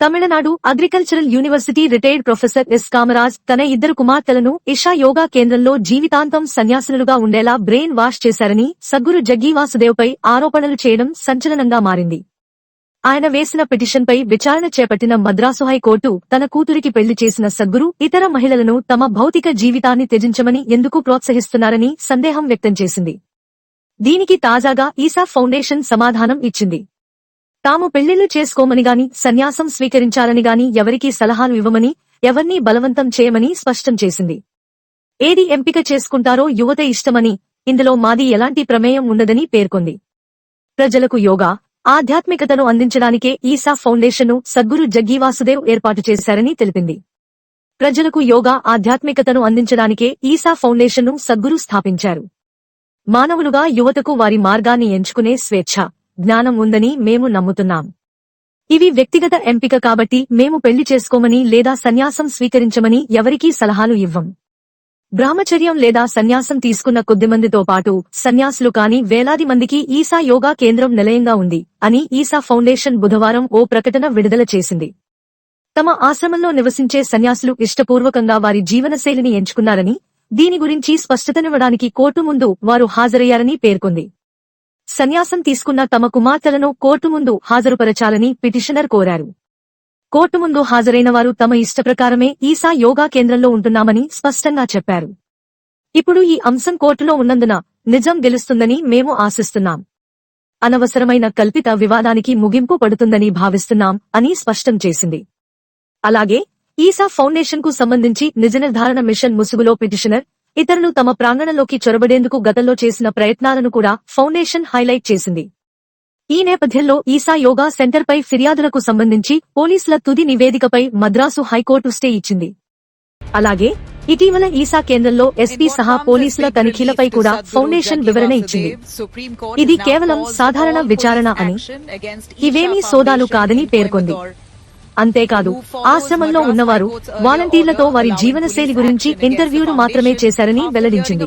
Tamil Nadu agricultural university retired professor S Kamaraj తన ఇద్దరు కుమార్తెలను ఇషా యోగా కేంద్రంలో జీవితాంతం సన్యాసులుగా ఉండేలా బ్రెయిన్ వాష్ చేశారని సద్గురు జగ్గి వాసుదేవ్పై ఆరోపణలు చేయడం సంచలనంగా మారింది. ఆయన వేసిన పిటిషన్పై విచారణ చేపట్టిన మద్రాసు హైకోర్టు తన కూతురికి పెళ్ళి చేసిన సద్గురు ఇతర మహిళలను తమ భౌతిక జీవితాన్ని త్యజించమని ఎందుకు ప్రోత్సహిస్తున్నారని సందేహం వ్యక్తం చేసింది. దీనికి తాజాగా ఈసా ఫౌండేషన్ సమాధానం ఇచ్చింది. తాము పెళ్ళిళ్ళు చేసుకోమని గాని సన్యాసం స్వీకరించాలని గాని ఎవరికీ సలహాలు ఇవ్వమని ఎవర్నీ బలవంతం చేయమని స్పష్టం చేసింది. ఏది ఎంపిక చేసుకుంటారో యువత ఇష్టమని ఇందులో మాది ఎలాంటి ప్రమేయం ఉండదని పేర్కొంది. ప్రజలకు యోగా ఆధ్యాత్మికతను అందించడానికే ఈసా ఫౌండేషన్ను సద్గురు జగ్గివాసుదేవ్ ఏర్పాటు చేశారని తెలిపింది. ప్రజలకు యోగా ఆధ్యాత్మికతను అందించడానికే ఈసా ఫౌండేషన్ను సద్గురు స్థాపించారు. మానవులుగా యువతకు వారి మార్గాన్ని ఎంచుకునే స్వేచ్ఛ. జ్ఞానం ఉందని మేము నమ్ముతున్నాం. ఇవి వ్యక్తిగత ఎంపిక కాబట్టి మేము పెళ్ళి చేసుకోమని లేదా సన్యాసం స్వీకరించమని ఎవరికీ సలహాలు ఇవ్వం. బ్రహ్మచర్యం లేదా సన్యాసం తీసుకున్న కొద్దిమందితో పాటు సన్యాసులు కాని వేలాది మందికి ఈసా యోగా కేంద్రం నిలయంగా ఉంది అని ఈసా ఫౌండేషన్ బుధవారం ఓ ప్రకటన విడుదల చేసింది. తమ ఆశ్రమంలో నివసించే సన్యాసులు ఇష్టపూర్వకంగా వారి జీవనశైలిని ఎంచుకున్నారని దీని గురించి స్పష్టతనివ్వడానికి కోర్టు ముందు వారు హాజరయ్యారని పేర్కొంది. సన్యాసం తీసుకున్న తమ కుమార్తెలను కోర్టు ముందు హాజరుపరచాలని పిటిషనర్ కోరారు. కోర్టు ముందు హాజరైన వారు తమ ఇష్టప్రకారమే ఈసా యోగా కేంద్రంలో ఉంటున్నామని స్పష్టంగా చెప్పారు. ఇప్పుడు ఈ అంశం కోర్టులో ఉన్నందున నిజం గెలుస్తుందని మేము ఆశిస్తున్నాం. అనవసరమైన కల్పిత వివాదానికి ముగింపు పడుతుందని భావిస్తున్నాం అని స్పష్టం చేసింది. అలాగే ఈసా ఫౌండేషన్కు సంబంధించి నిజ నిర్ధారణ మిషన్ ముసుగులో పిటిషనర్ ఇతరులు తమ ప్రాంగణంలోకి చొరబడేందుకు గతంలో చేసిన ప్రయత్నాలను కూడా ఫౌండేషన్ హైలైట్ చేసింది. ఈ నేపథ్యంలో ఈసా యోగా సెంటర్పై ఫిర్యాదులకు సంబంధించి పోలీసుల తుది నివేదికపై మద్రాసు హైకోర్టు స్టే ఇచ్చింది. అలాగే ఇటీవల ఈసా కేంద్రంలో ఎస్పీ సహా పోలీసుల తనిఖీలపై కూడా ఫౌండేషన్ వివరణ ఇచ్చింది. ఇది కేవలం సాధారణ విచారణ అని ఇవేమీ సోదాలు కాదని పేర్కొంది. అంతేకాదు ఆశ్రమంలో ఉన్నవారు వాలంటీర్లతో వారి జీవనశైలి గురించి ఇంటర్వ్యూలు మాత్రమే చేశారని వెల్లడించింది.